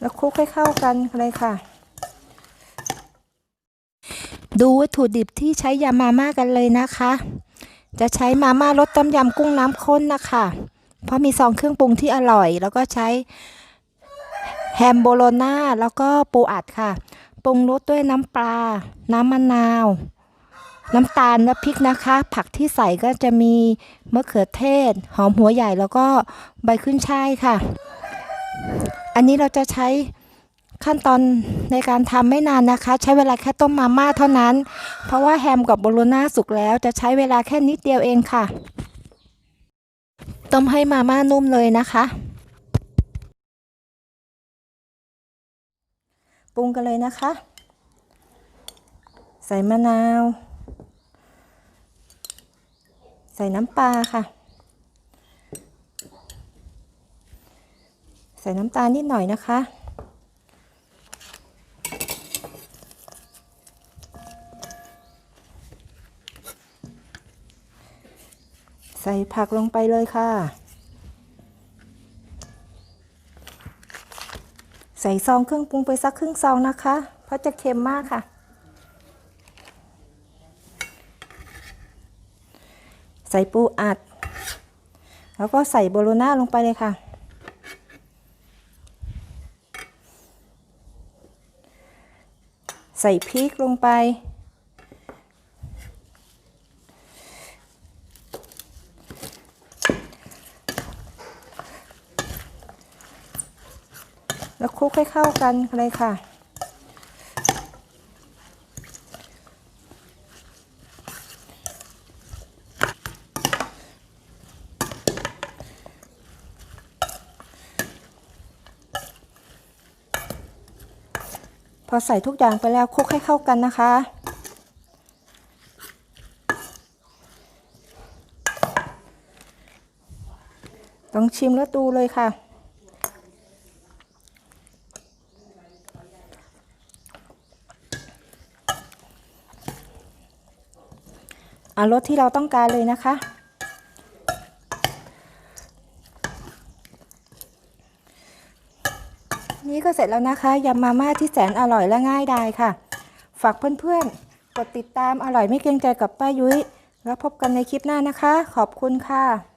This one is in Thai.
แล้วคลุกให้เข้ากันเลยค่ะ ดูวัตถุดิบที่ใช้ยำมาม่ากันเลยนะคะ จะใช้มาม่ารสต้มยำกุ้งน้ำข้นนะคะ เพราะมีซองเครื่องปรุงที่อร่อย แล้วก็ใช้แฮมโบโลน่าแล้วก็ปูอัดค่ะ ปรุงรสด้วยน้ำปลา น้ำมะนาว น้ำตาลและพริกนะคะ ผักที่ใส่ก็จะมีมะเขือเทศ หอมหัวใหญ่แล้วก็ใบขึ้นช่ายค่ะ อันนี้เราจะใช้ขั้นตอนในการทำไม่นานนะคะ ใช้เวลาแค่ต้มมาม่าเท่านั้น เพราะว่าแฮมกับโบโลน่าสุกแล้วจะใช้เวลาแค่นิดเดียวเองค่ะ ต้มให้มาม่านุ่มเลยนะคะ ปรุงกันเลยนะคะ ใส่มะนาว ใส่น้ำปลาค่ะ ใส่น้ำตาลนิดหน่อยนะคะ ใส่ผักลงไปเลยค่ะ ใส่ซองเครื่องปรุงไปสักครึ่งซองนะคะ เพราะจะเค็มมากค่ะ ใส่ปูอัด แล้วก็ใส่โบโลน่าลงไปเลยค่ะ ใส่พริกลงไป แล้วคลุกให้เข้ากันเลยค่ะ พอใส่ทุกอย่างไปแล้วคลุกให้เข้ากันนะคะ ต้องชิมแล้วดูเลยค่ะ เอารสที่เราต้องการเลยนะคะ นี้ก็เสร็จแล้วนะคะยำมาม่าที่แสนอร่อยและง่ายดายค่ะ ฝากเพื่อนๆ กดติดตามอร่อยไม่เกรงใจกับป้ายุ้ย แล้วพบกันในคลิปหน้านะคะ ขอบคุณค่ะ